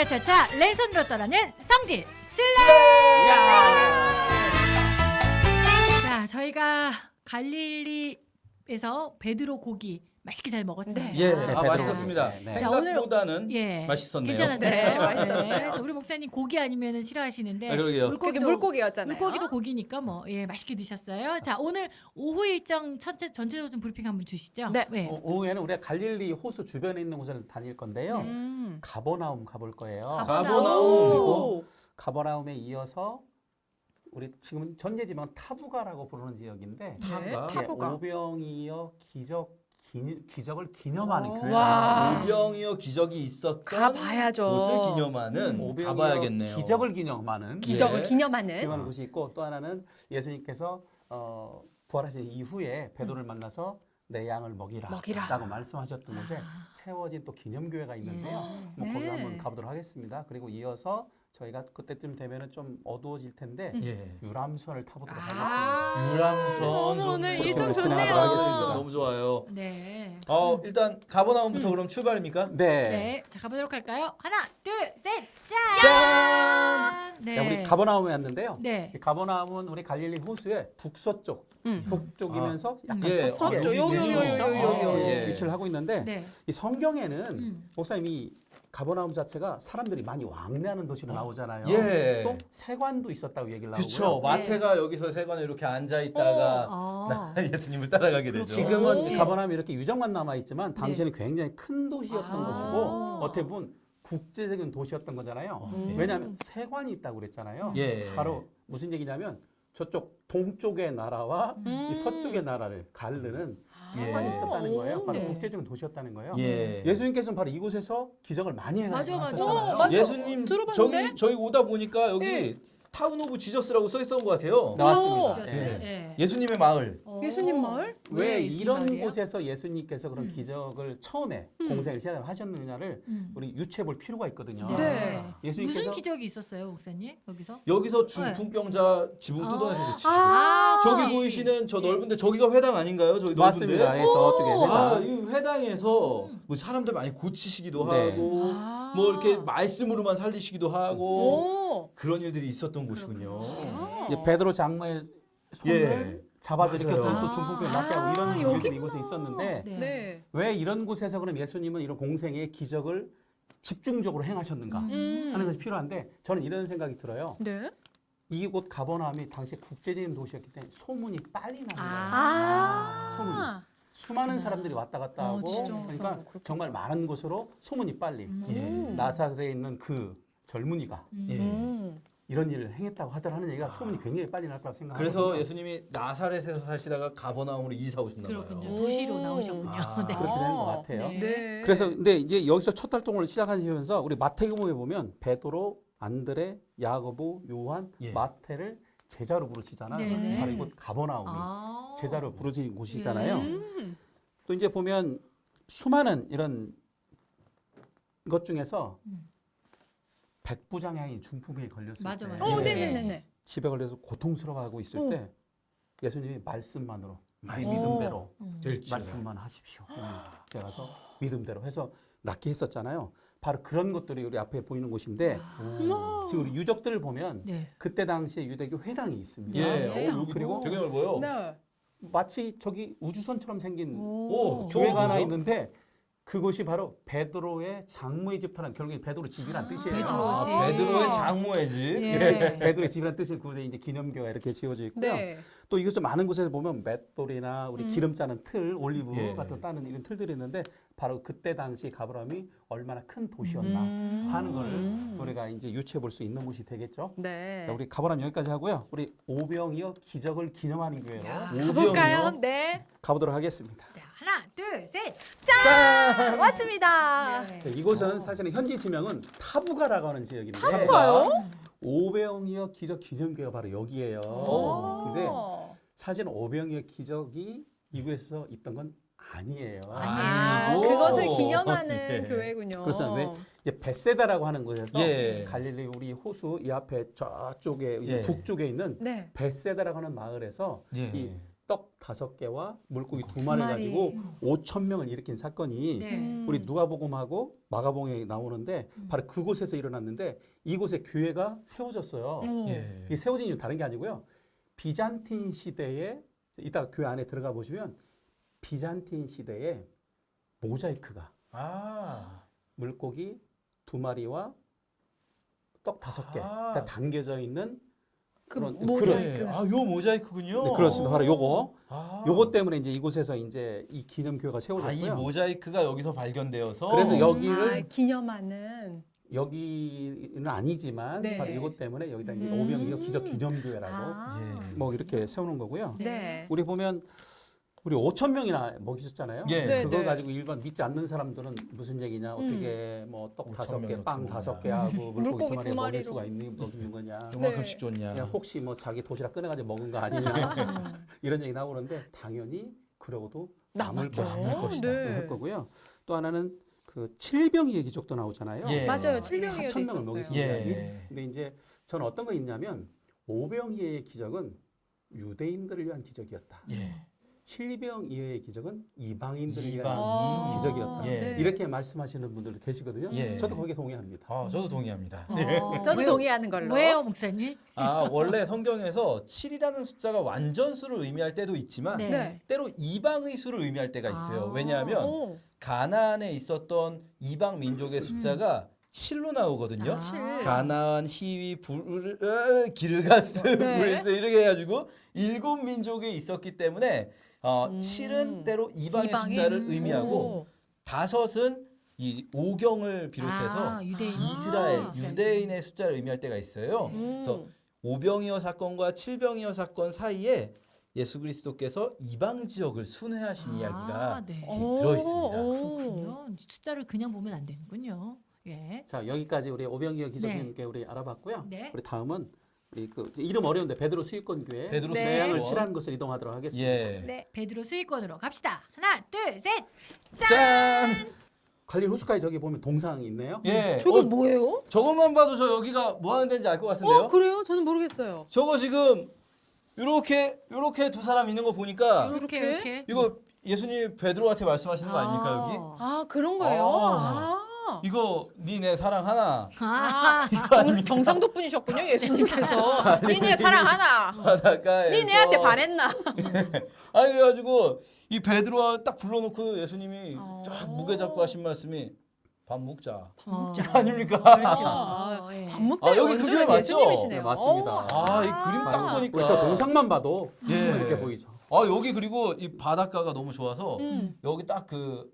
으라차차 랜선으로 떠나는 성지 슬라. 자, 저희가 갈릴리에서 베드로 고기 맛있게 잘 먹었습니다. 네. 예, 네, 아, 베드로 맛있었습니다. 네. 자, 오늘- 생각보다는 예. 맛있었네요. 괜찮았어요. 네, 맛있었어요. 자, 우리 목사님 고기 아니면 싫어하시는데 아, 그러게요. 물고기도 그게 물고기였잖아요. 물고기도 고기니까 뭐 예, 맛있게 드셨어요. 자, 오늘 오후 일정 전체 전체적으로 좀 브리핑 한번 주시죠. 네. 네. 어, 오후에는 우리가 갈릴리 호수 주변에 있는 곳을 다닐 건데요. 네. 음. 가버나움 가볼 거예요. 가버나움. 그리고 가버나움에 이어서 우리 지금 전제 지방 타부가라고 부르는 지역인데 타부가? 네, 예, 타부가. 오병이어 기적 기, 기적을 기념하는 오. 교회가 와. 오병이어 기적이 있었던 가봐야죠. 곳을 기념하는 음, 가봐야겠네요. 기적을 기념하는 기적을 예. 기념하는. 기념하는 곳이 있고 또 하나는 예수님께서 어, 부활하신 이후에 베드로를 만나서 내 양을 먹이라, 먹이라. 라고 말씀하셨던 곳에 아. 세워진 또 기념교회가 있는데요. 예. 뭐 거기 네. 한번 가보도록 하겠습니다. 그리고 이어서 저희가 그때쯤 되면은 좀 어두워질 텐데 예. 유람선을 타보도록 아. 하겠습니다. 유람선 어머, 좋네요. 오늘 일정. 좋네요. 아, 일정 너무 좋아요. 네. 어, 일단 가버나움부터 그럼 출발입니까? 네. 네. 자, 가보도록 할까요? 하나, 둘, 셋. 짠! 짠! 네. 자, 우리 가버나움에 왔는데요. 네. 이 가버나움은 우리 갈릴리 호수의 북서쪽, 음. 북쪽이면서 약간 예. 서쪽에 서쪽, 여기, 여기, 여기, 여기, 여기, 여기. 예, 위치를 하고 있는데 네. 이 성경에는 음. 목사님이 가버나움 자체가 사람들이 많이 왕래하는 도시로 나오잖아요. 예. 또 세관도 있었다고 얘기를 그렇죠. 나오고요. 마태가 여기서 세관에 이렇게 앉아 있다가 어. 예수님을 따라가게 되죠. 지금은 오. 가버나움이 이렇게 유적만 남아 있지만 당시에는 굉장히 큰 도시였던 아. 것이고 어떻게 보면 국제적인 도시였던 거잖아요. 음. 왜냐하면 세관이 있다고 그랬잖아요. 예. 바로 무슨 얘기냐면 저쪽 동쪽의 나라와 음. 이 서쪽의 나라를 가르는 세관이 예. 있었다는 거예요. 바로 네. 국제적인 도시였다는 거예요. 예. 예수님께서는 바로 이곳에서 기적을 많이 맞아, 맞아. 하셨잖아요. 어, 맞아. 예수님 들어봤는데? 저기 저희 오다 보니까 여기 예. 타운 오브 지저스라고 써 있었던 것 같아요. 나왔습니다. 주셨어요? 예. 예. 예수님의 마을. 어. 예수님 마을? 왜 예수님 이런 마을이에요? 곳에서 예수님께서 그런 음. 기적을 처음에 음. 공생을 시작하셨느냐를 음. 우리 유추해 볼 필요가 있거든요. 네. 예수님께서 무슨 기적이 있었어요, 목사님? 여기서? 여기서 중풍병자 지붕 아. 뜯어내서 아. 저기 예. 보이시는 저 예. 넓은데 저기가 회당 아닌가요? 저기 넓은데. 맞습니다. 예, 저쪽에 아, 회당. 이 회당에서 음. 뭐 사람들 많이 고치시기도 네. 하고 아. 뭐 이렇게 말씀으로만 살리시기도 하고 오. 그런 일들이 있었던 곳이군요. 이제 베드로 장로의 손을 예. 잡아들이켰던 맞아요. 또 중풍병 낫게 하고 아, 이런 일들이 여기구나. 이곳에 있었는데 네. 네. 왜 이런 곳에서 그럼 예수님은 이런 공생의 기적을 집중적으로 행하셨는가 음. 하는 것이 필요한데 저는 이런 생각이 들어요. 네. 이곳 가버나움이 당시 국제적인 도시였기 때문에 소문이 빨리 납니다. 아. 소문이. 수많은 사람들이 왔다 갔다 어, 하고 진짜. 그러니까 그렇구나. 정말 많은 곳으로 소문이 빨리 음. 예. 나사렛에 있는 그 젊은이가 음. 예. 음. 이런 일을 행했다고 하더라 하는 얘기가 소문이 굉장히 빨리 날 거라고 생각합니다. 그래서 예수님이 나사렛에서 사시다가 가버나움으로 이사 오셨나 봐요. 그렇군요. 오. 도시로 나오셨군요. 아. 네. 그렇게 되는 것 아, 같아요. 네. 네. 그래서 근데 이제 여기서 첫 활동을 시작하시면서 우리 마태복음에 보면 베드로, 안드레, 야고보, 요한, 예. 마태를 제자로 부르시잖아요. 네네. 바로 이곳 가버나움이 아. 제자로 부르신 곳이잖아요. 예. 음. 또 이제 보면 수많은 이런 것 중에서 음. 백부장향이 중풍에 걸렸을 맞아, 때 맞아. 어, 네. 네, 네, 네. 집에 걸려서 고통스러워하고 있을 어. 때 예수님이 말씀만으로 이 말씀. 믿음대로 음. 될지라. 말씀만 하십시오. 제가 가서 믿음대로 해서 낫게 했었잖아요. 바로 그런 것들이 우리 앞에 보이는 곳인데 어머. 지금 우리 유적들을 보면 네. 그때 당시에 유대교 회당이 있습니다. 예, 아, 어, 회당. 여기 그리고 되게 넓어요. 네. 마치 저기 우주선처럼 생긴 오, 저- 교회가 하나? 있는데 그곳이 바로 베드로의 장모의 집터는 결국에 베드로 집이란 아, 뜻이에요. 베드로 아, 집. 베드로의 장모의 집. 예. 베드로의 집이란 뜻이 그곳에 이제 기념교가 이렇게 지어져 있고요. 네. 또 이것도 많은 곳에서 보면 맷돌이나 우리 음. 기름 짜는 틀, 올리브 예. 같은 따는 이런 틀들이 있는데 바로 그때 당시 가브람이 얼마나 큰 도시였나 음. 하는 거를 음. 우리가 이제 유추해 볼 수 있는 곳이 되겠죠. 네. 자, 우리 가브람 여기까지 하고요. 우리 오병이어 기적을 기념하는 교회로 야. 가볼까요? 네. 가보도록 하겠습니다. 자, 하나, 둘, 셋. 짠! 왔습니다. 네. 자, 이곳은 사실은 현지 지명은 타부가라고 하는 지역인데 타부가요? 오병이어 기적 기념교회가 바로 여기예요. 오. 근데 사실 오병이어 기적이 이곳에서 있던 건 아니에요. 아, 아니고. 그것을 기념하는 예. 교회군요. 그렇습니다. 왜? 이제 베세다라고 하는 곳에서 예. 갈릴리 우리 호수 이 앞에 저쪽에 이 예. 북쪽에 있는 네. 베세다라고 하는 마을에서 예. 이 떡 다섯 개와 물고기 두두 마리. 가지고 5천 명을 일으킨 사건이 네. 음. 우리 누가복음하고 마가복음에 나오는데 음. 바로 그곳에서 일어났는데 이곳에 교회가 세워졌어요. 어. 예. 이 세워진 이유 다른 게 아니고요. 비잔틴 시대에 이따 교회 안에 들어가 보시면 비잔틴 시대에 모자이크가 아. 물고기 두 마리와 떡 다섯 개 아. 가 담겨져 있는 그 그런- 모자이크. 네. 아, 요 모자이크군요. 네, 그렇습니다. 바로 요거 아. 요거 때문에 이제 이곳에서 이제 이 기념 교회가 아, 이 세워졌고요. 모자이크가 여기서 발견되어서 그래서 음, 여기를 아, 기념하는 여기는 아니지만 네. 바로 이것 때문에 여기다 이제 음. 오병이어 기적 기념교회라고 아. 예. 뭐 이렇게 세우는 거고요. 네. 우리 보면 우리 5천 명이나 먹이셨잖아요. 예. 네, 그거 네. 가지고 일반 믿지 않는 사람들은 무슨 얘기냐, 음. 어떻게 뭐떡 5천 다섯 개, 명이 빵 어떻게 다섯. 개 하고 물고기 물고기 두 두 마리 먹일 마리로. 수가 있는 먹이는 거냐. 요만큼씩 줬냐. 그냥 혹시 뭐 자기 도시락 꺼내가지고 먹은 거 아니냐 음. 이런 얘기 나오는데 당연히 그러고도 남을 남았죠. 것이다. 남을 것이다. 네. 할 거고요. 또 하나는 그 칠병이의 기적도 나오잖아요. 예. 맞아요. 칠병이어도 4천 명을 있었어요. 먹였습니다. 예. 근데 이제 저는 어떤 거 있냐면 오병이의 기적은 유대인들을 위한 기적이었다. 예. 칠병이의 기적은 이방인들을 위한 이방인. 기적이었다. 예. 네. 이렇게 말씀하시는 분들도 계시거든요. 예. 저도 거기에 동의합니다. 아, 저도 동의합니다. 어, 저도 왜요? 동의하는 걸로. 왜요, 목사님? 아, 원래 성경에서 7이라는 숫자가 완전 수를 의미할 때도 있지만 네. 네. 때로 이방의 수를 의미할 때가 있어요. 아. 왜냐하면 오. 가나안에 있었던 이방 민족의 숫자가 7로 나오거든요. 아. 칠. 가나안, 히위, 부르, 어, 기르가스, 네. 브레스 이렇게 해가지고 일곱 민족이 있었기 때문에 어, 음. 7은 때로 이방의 이방인? 숫자를 의미하고 오. 다섯은 이 오경을 비롯해서 아, 유대인. 이스라엘, 아. 유대인의 숫자를 의미할 때가 있어요. 음. 그래서 오병이어 사건과 칠병이어 사건 사이에 예수 그리스도께서 이방 지역을 순회하신 이야기가 아, 네. 이- 들어 있습니다. 오. 그렇군요. 숫자를 그냥 보면 안 되는군요. 예. 자 여기까지 우리 오병이어 기적님께 우리 알아봤고요. 네. 우리 다음은 그 이름 어려운데 베드로 수익권 교회 베드로 네. 대양을 수양을 칠하는 것을 이동하도록 하겠습니다. 예. 네. 베드로 수익권으로 갑시다. 하나, 둘, 셋. 짠! 갈릴 호수까지 저기 보면 동상이 있네요. 예. 저거 어, 뭐예요? 저것만 봐도 저 여기가 뭐 하는 데인지 알 것 같은데요? 어, 그래요? 저는 모르겠어요. 저거 지금 요렇게 요렇게 두 사람 있는 거 보니까 이렇게 이렇게? 이거 예수님 베드로한테 말씀하시는 거 아닙니까 여기? 아. 아, 그런 거예요? 아. 아. 이거 니네 사랑 하나 아. 경, 경상도 분이셨군요, 예수님께서. 니네 사랑하나? 바닷가에서 니네한테 반했나? 아니 그래가지고 이 베드로와 딱 불러놓고 예수님이 어. 쫙 무게 잡고 하신 말씀이 밥 먹자 어. 아닙니까? 그렇죠. 아, 예. 밥 먹자. 아, 여기 그 그림 맞죠? 예수님이시네요. 네, 맞습니다. 어. 아 이 그림 딱 아. 보니까 우리 저 동상만 봐도 예. 충분히 이렇게 보이죠. 아 여기 그리고 이 바닷가가 너무 좋아서 음. 여기 딱 그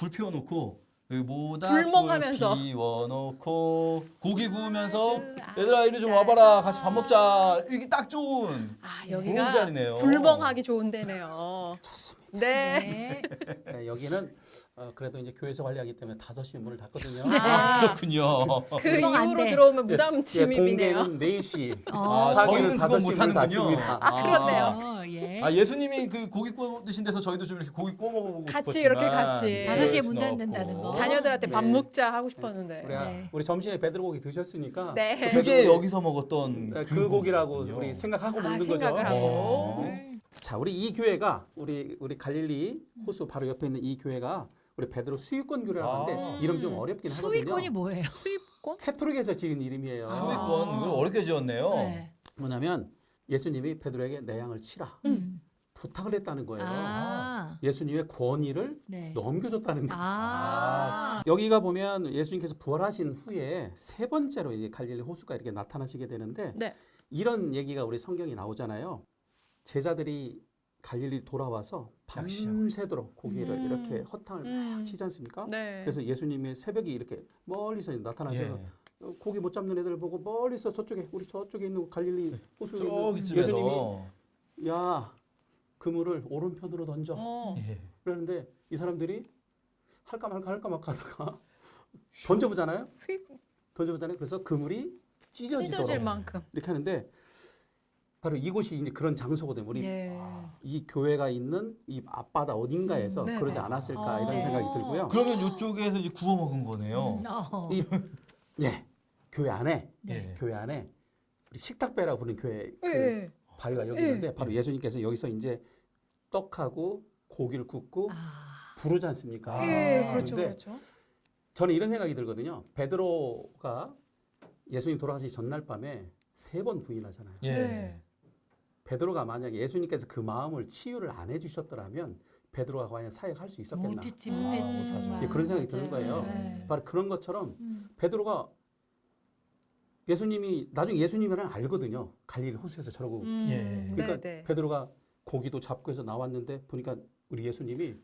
불 피워놓고 모닥 불멍하면서. 피워놓고 고기 구우면서 아, 얘들아 이리 좀 와봐라 같이 밥 먹자 이렇게 딱 좋은 아, 좋은 여기가 자리네요. 불멍하기 좋은 데네요. 좋습니다. 네. 네. 네, 여기는 어, 그래도 이제 교회에서 관리하기 때문에 5시 문을 닫거든요. 아, 그렇군요. 그안 이후로 돼. 들어오면 무담 예, 침입이네요. 공개는 4시. 어. 아, 저희는 그건 5시 문을 못하는군요. 닫습니다. 아, 그렇네요. 어, 예. 아 예수님이 그 고기 구워 드신 데서 저희도 좀 이렇게 고기 구워 먹어보고 같이 싶었지만 이렇게 같이. 다섯 시에 문 닫는다는. 거. 자녀들한테 밥 네. 먹자 하고 싶었는데. 우리, 네. 우리 점심에 베드로고기 드셨으니까 네. 그게 여기서 먹었던 그, 그 고기라고 고기군요. 우리 생각하고 아, 먹는 거죠. 생각을 하고. 어. 네. 자, 우리 이 교회가 우리 우리 갈릴리 호수 바로 옆에 있는 이 교회가 우리 베드로 수익권 교회라고 하는데 아. 이름 좀 어렵긴 하거든요. 수익권이 뭐예요? 수입권? 캐토릭에서 지은 이름이에요. 수익권 아. 이걸 어렵게 지었네요. 네. 뭐냐면 예수님이 베드로에게 내 양을 치라 음. 부탁을 했다는 거예요. 아. 예수님의 권위를 네. 넘겨줬다는 거예요. 아. 여기가 보면 예수님께서 부활하신 후에 세 번째로 이제 갈릴리 호수가 이렇게 나타나시게 되는데 네. 이런 얘기가 우리 성경에 나오잖아요. 제자들이 갈릴리 돌아와서 밤새도록 고기를 음. 이렇게 허탕을 음. 막 치지 않습니까? 네. 그래서 예수님이 새벽에 이렇게 멀리서 나타나셔서 예. 어, 고기 못 잡는 애들 보고 멀리서 저쪽에 우리 저쪽에 있는 갈릴리 호수에 있는 저기 예수님이 야 그물을 오른편으로 던져 어. 예. 그러는데 이 사람들이 할까 말까 할까 말까 하다가 던져보잖아요. 휙 던져보잖아요. 그래서 그물이 찢어지도록 찢어질 만큼. 이렇게 하는데 바로 이곳이 이제 그런 장소거든요. 우리 네. 이 교회가 있는 이 앞바다 어딘가에서 음, 네, 그러지 네. 않았을까 어. 이런 생각이 들고요. 그러면 이쪽에서 이제 구워 먹은 거네요. 음, 어. 이 예, 교회 안에 네. 예. 교회 안에 우리 식탁배라고 부르는 교회 그 예. 바위가 여기 예. 있는데 바로 예수님께서 여기서 이제 떡하고 고기를 굽고 아. 부르지 않습니까? 아, 예, 그렇죠, 근데 그렇죠. 저는 이런 생각이 들거든요. 베드로가 예수님 돌아가시기 전날 밤에 세 번 부인하잖아요. 예. 네. 베드로가 만약에 예수님께서 그 마음을 치유를 안 해주셨더라면 베드로가 과연 사역할 수 있었겠나? 못했지 못했지 아, 정말. 예, 그런 생각이 드는 맞아요. 거예요. 네. 바로 그런 것처럼 음. 베드로가 예수님이 나중에 예수님이랑 알거든요. 갈릴리 호수에서 저러고 음, 예. 그러니까 네, 네. 베드로가 고기도 잡고 해서 나왔는데 보니까 우리 예수님이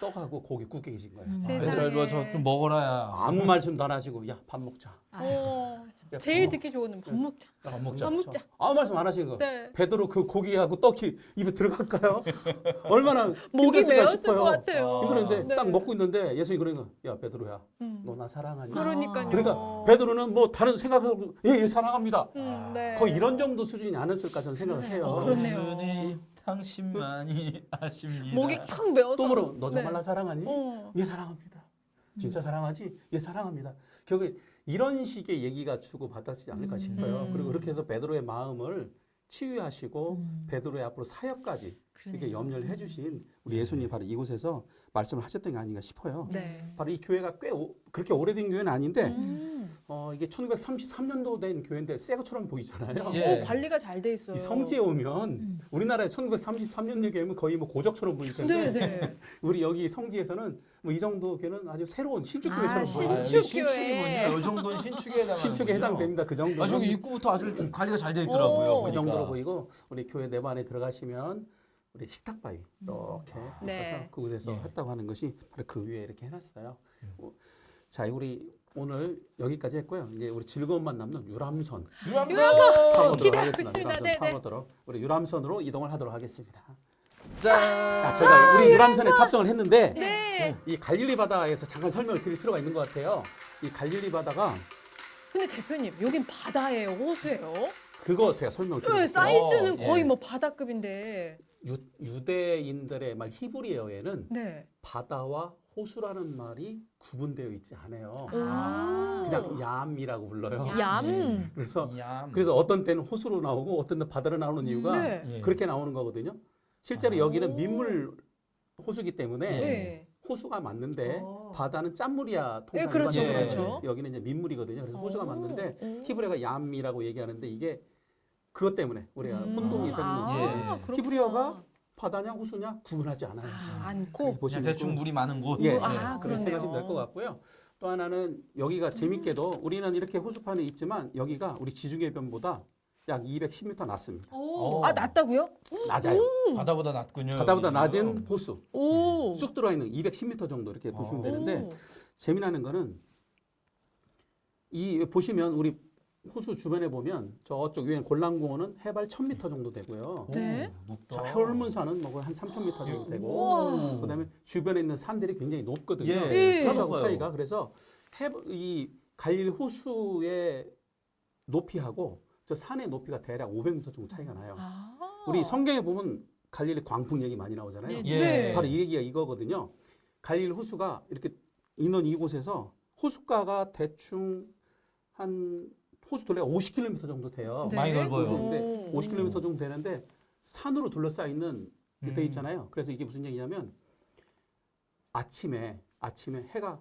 떡하고 고기 굽게 계신 거예요. 음. 세상에. 얘들아 일로 저좀 먹어라야. 아무 말씀도 안 하시고 야 밥 먹자. 아유, 어, 야, 제일 어, 듣기 좋은 밥 먹자. 야, 밥 먹자. 밥 먹자. 아무 말씀 안 하시는 거. 네. 베드로 그 고기하고 떡이 입에 들어갈까요? 얼마나 목이 힘들었을까 메었을 싶어요. 것 같아요. 힘들었는데 네. 딱 먹고 있는데 예수님이 그러는 거. 야 베드로야, 음. 너 나 사랑하니? 그러니까요. 그러니까 베드로는 뭐 다른 생각하고 예, 예 사랑합니다. 음, 네. 거의 이런 정도 수준이 아니었을까 저는 생각을 네. 해요. 어, 그렇네요. 당신만이 아십니다. 목이 탁 메어서. 또 물어, 너 네. 정말 나 사랑하니? 어. 예 사랑합니다. 진짜 사랑하지? 예 사랑합니다. 결국 이런 식의 얘기가 주고 받았지 않을까 음. 싶어요. 음. 그리고 그렇게 해서 베드로의 마음을 치유하시고 음. 베드로의 앞으로 사역까지 그러네요. 염려를 해주신 우리 예수님이 바로 이곳에서 말씀을 하셨던 게 아닌가 싶어요. 네. 바로 이 교회가 꽤 오- 그렇게 오래된 교회는 아닌데 음. 어, 이게 1933년도 된 교회인데 새 것처럼 보이잖아요. 예. 어, 관리가 잘 돼 있어요. 이 성지에 오면 음. 우리나라에 1933년 교회면 거의 뭐 고적처럼 보일 텐데 네, 네. 우리 여기 성지에서는 뭐 이 정도 교회는 아주 새로운 신축 아, 교회처럼 신- 보여요. 신축 신축이군요. 이 정도는 신축에 해당. 신축에 해당됩니다. 그 정도. 아 저기 입구부터 아주 관리가 잘 돼 있더라고요. 오. 그 보니까. 정도로 보이고 우리 교회 내부 안에 들어가시면 우리 식탁 바위 이렇게 네. 있어서 그곳에서 예. 했다고 하는 것이 바로 그 위에 이렇게 해놨어요. 음. 어, 자, 우리 오늘 여기까지 했고요. 이제 우리 즐거움만 남는 유람선 유람선. 타보도록 기대하고 하겠습니다. 있습니다. 유람선 네네. 우리 유람선으로 이동을 하도록 하겠습니다. 짠. 자, 저희가 우리 유람선에 탑승을 했는데 네. 이 갈릴리 바다에서 잠깐 설명을 드릴 필요가 있는 것 같아요. 이 갈릴리 바다가 근데 대표님, 여긴 바다예요, 호수예요? 그거 제가 설명을 네, 드릴게요. 사이즈는 예. 거의 뭐 바다급인데. 유, 유대인들의 말 히브리어에는 네. 바다와 호수라는 말이 구분되어 있지 않아요. 아. 그냥 얌이라고 불러요. 얌. 예. 그래서 얌. 그래서 어떤 때는 호수로 나오고 어떤 때는 바다로 나오는 이유가 네. 예. 그렇게 나오는 거거든요. 실제로 아. 여기는 민물 호수기 때문에 예. 네. 호수가 맞는데 어. 바다는 짠물이야 통상 예, 그렇죠. 그렇죠. 여기는 이제 민물이거든요. 그래서 호수가 오. 맞는데 오. 히브리어가 얌이라고 얘기하는데 이게 그것 때문에 우리가 음. 혼동이 되는 아, 거예요. 예. 그렇구나. 히브리어가 바다냐 호수냐 구분하지 않아요. 아, 않고. 그냥 보시면 대충 좀- 물이 많은 곳. 예, 아, 예. 그러네요. 그렇게 생각하시면 될 것 같고요. 또 하나는 여기가 재밌게도 우리는 이렇게 호수판에 있지만 여기가 우리 지중해변보다 약 210m 낮습니다. 오. 어. 아, 낮다고요? 낮아요. 바다보다 낮군요. 바다보다 여기는. 낮은 호수. 오. 쑥 들어와 있는 210m 정도 이렇게 보시면 어. 되는데 오. 재미나는 거는 이 보시면 우리 호수 주변에 보면 저쪽 위에 골랑공원은 해발 1000m 정도 되고요. 오, 네. 높다. 저 해울문산은 뭐한 3000m 정도 되고 오. 그다음에 주변에 있는 산들이 굉장히 높거든요. 예. 예. 높아요. 차이가 그래서 해, 이 갈릴 호수의 높이하고 저 산의 높이가 대략 500m 정도 차이가 나요. 아. 우리 성경에 보면 갈릴리 광풍 얘기 많이 나오잖아요. 네. 예. 네. 바로 이 얘기가 이거거든요. 갈릴 호수가 이렇게 있는 이곳에서 호수가가 대충 한 호수 둘레가 50km 정도 돼요. 네. 많이 넓어요. 근데 오. 50km 정도 되는데 산으로 둘러싸여 있는 음. 데 있잖아요. 그래서 이게 무슨 얘기냐면 아침에 아침에 해가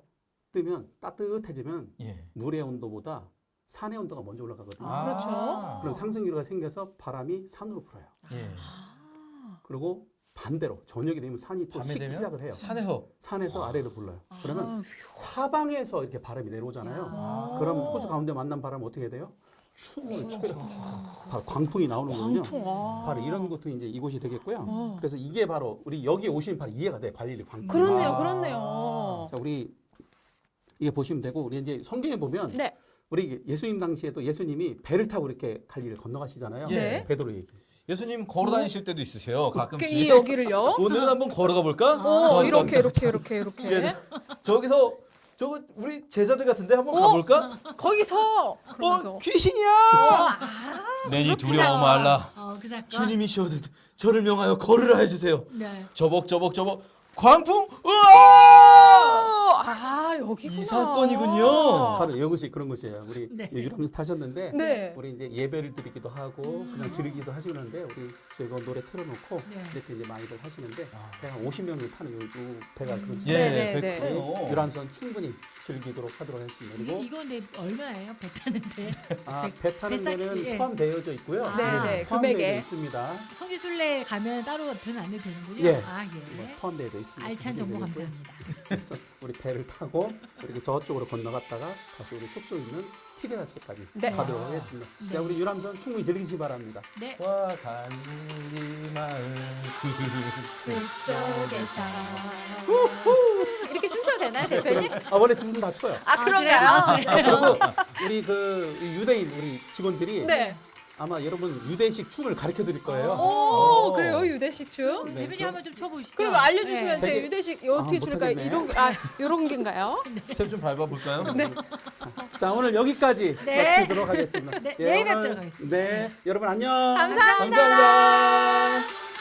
뜨면 따뜻해지면 예. 물의 온도보다 산의 온도가 먼저 올라가거든요. 아. 그렇죠. 그럼 상승기류가 생겨서 바람이 산으로 불어요. 예. 아. 그리고 반대로 저녁이 되면 산이 또 밤에 식기 되면 시작을 해요. 산에서 산에서 아래로 불러요. 그러면 아, 사방에서 이렇게 바람이 내려오잖아요. 아. 그럼 호수 가운데 만난 바람은 어떻게 돼요? 춤을 추게 돼요. 바로 광풍이 나오는. 광풍. 아. 바로 이런 것도 이제 이곳이 되겠고요. 어. 그래서 이게 바로 우리 여기 오시면 바로 이해가 돼 관리리 광풍. 그렇네요, 아. 그렇네요. 자 우리 이게 보시면 되고 우리 이제 성경에 보면 네. 우리 예수님 당시에도 예수님이 배를 타고 이렇게 갈리를 건너가시잖아요. 네. 베드로 얘기. 예수님 걸어 다니실 때도 있으세요. 가끔씩. 이 여기를요? 오늘은 한번 걸어가 볼까? 어, 이렇게 이렇게 이렇게 이렇게. 예. 저기서 저거 우리 제자들 같은데 한번 어? 가볼까? 거기서 그러면서. 어 귀신이야! 아. 내니 그 두려워 사건. 말라. 어, 그 사건. 주님이시여 저를 명하여 걸으라 해주세요. 네. 저벅 저벅 저벅 광풍? 아 여기구나. 이 사건이군요. 바로 이것이 그런 것이에요. 우리 네. 유람선 타셨는데 네. 우리 이제 예배를 드리기도 하고 그냥 음. 즐기기도 하시는데 우리 즐거운 노래 틀어놓고 네. 이렇게 이제 많이들 하시는데 아. 배가 50명이 타는 요, 요 배가 음. 그렇죠. 예, 네, 네, 네. 백크요. 유람선 충분히 즐기도록 하도록 했습니다. 이게 그리고 이거 근데 얼마예요? 배 타는데 아, 백- 배 타는 백삭시, 데는 예. 포함되어져 있고요. 아. 네, 네. 포함되어 금액에. 있습니다. 성지순례 가면 따로 돈 안 내도 되는군요. 예. 아뭐 예. 포함되어 있습니다. 알찬 정보 감사합니다. 그래서 우리 배를 타고 그리고 저쪽으로 건너갔다가 다시 우리 숙소 있는 티베라스까지 네. 가도록 아. 하겠습니다. 네. 자, 우리 유람선 충분히 즐기시 바랍니다. 네. 와 갈릴리 마을 그 숲속에서 이렇게 춤춰도 되나요, 대표님? 아 원래 두 분 다 쳐요. 아 아? 그래요? 아, 그리고 우리 그 유대인 우리 직원들이 네. 아마 여러분 유대식 춤을 가르쳐 드릴 거예요. 오, 오. 그래요 유대식 춤. 네, 대표님 저- 한번 좀 쳐보시죠. 그리고 알려주시면 네. 제 되게- 유대식 어떻게 아, 출까요? 못하겠네. 이런 거- 아 이런 게인가요? 스텝 좀 밟아볼까요? 네. 자 오늘 여기까지 네. 마치도록 하겠습니다. 네, 예, 내일 뵙도록 하겠습니다. 네, 여러분 안녕. 감사합니다. 감사합니다.